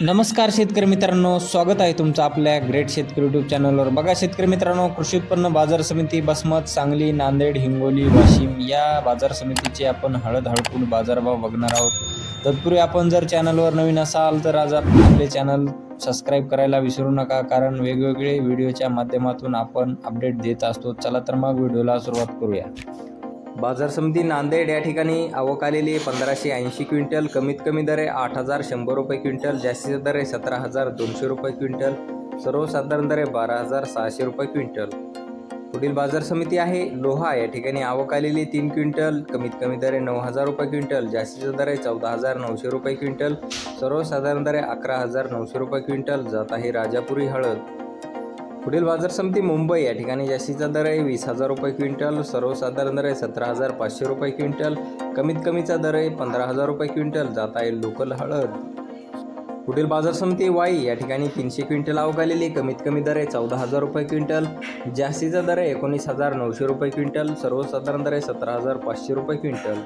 नमस्कार शेतकरी मित्रांनो स्वागत आहे तुमचं आपल्या ग्रेट शेतकरी यूट्यूब चॅनलवर बघा शेतकरी मित्रांनो कृषी उत्पन्न बाजार समिती बसमत सांगली नांदेड हिंगोली वाशिम या बाजार समितीचे आपण हळद हळकूड बाजारभाव बघणार आहोत. तत्पूर्वी आपण जर चॅनलवर नवीन असाल तर आज आपले चॅनल सबस्क्राईब करायला विसरू नका कारण वेगवेगळे व्हिडिओच्या माध्यमातून आपण अपडेट देत असतो. चला तर मग व्हिडिओला सुरुवात करूया. बाजार समिती नांदेड या ठिकाणी आवक आलेली पंधराशे ऐंशी क्विंटल कमीत कमी दर आहे आठ हजार शंभर रुपये क्विंटल जास्तीचा दर आहे सतरा हजार दोनशे रुपये क्विंटल सर्वसाधारण दर आहे बारा हजार सहाशे रुपये क्विंटल. पुढील बाजार समिती आहे लोहा या ठिकाणी आवक आलेली तीन क्विंटल कमीत कमी दर आहे नऊ हजार रुपये क्विंटल जास्तीचा दर आहे चौदा हजार नऊशे रुपये क्विंटल सर्वसाधारण दर आहे अकरा हजार नऊशे रुपये क्विंटल जात आहे राजापुरी हळद. पुढील बाजार समिती मुंबई या ठिकाणी जास्तीचा दर आहे. वीस हजार रुपये क्विंटल सर्वसाधारण दर आहे सतरा हजार पाचशे रुपये क्विंटल कमीत कमीचा दर आहे पंधरा हजार रुपये क्विंटल जात आहे लोकल हळद. पुढील बाजार समिती वाई या ठिकाणी तीनशे क्विंटल आवक आलेली आहे. कमीत कमी दर आहे चौदा हजार रुपये क्विंटल जास्तीचा दर आहे एकोणीस हजार नऊशे रुपये क्विंटल सर्वसाधारण दर आहे सतरा हजार पाचशे रुपये क्विंटल.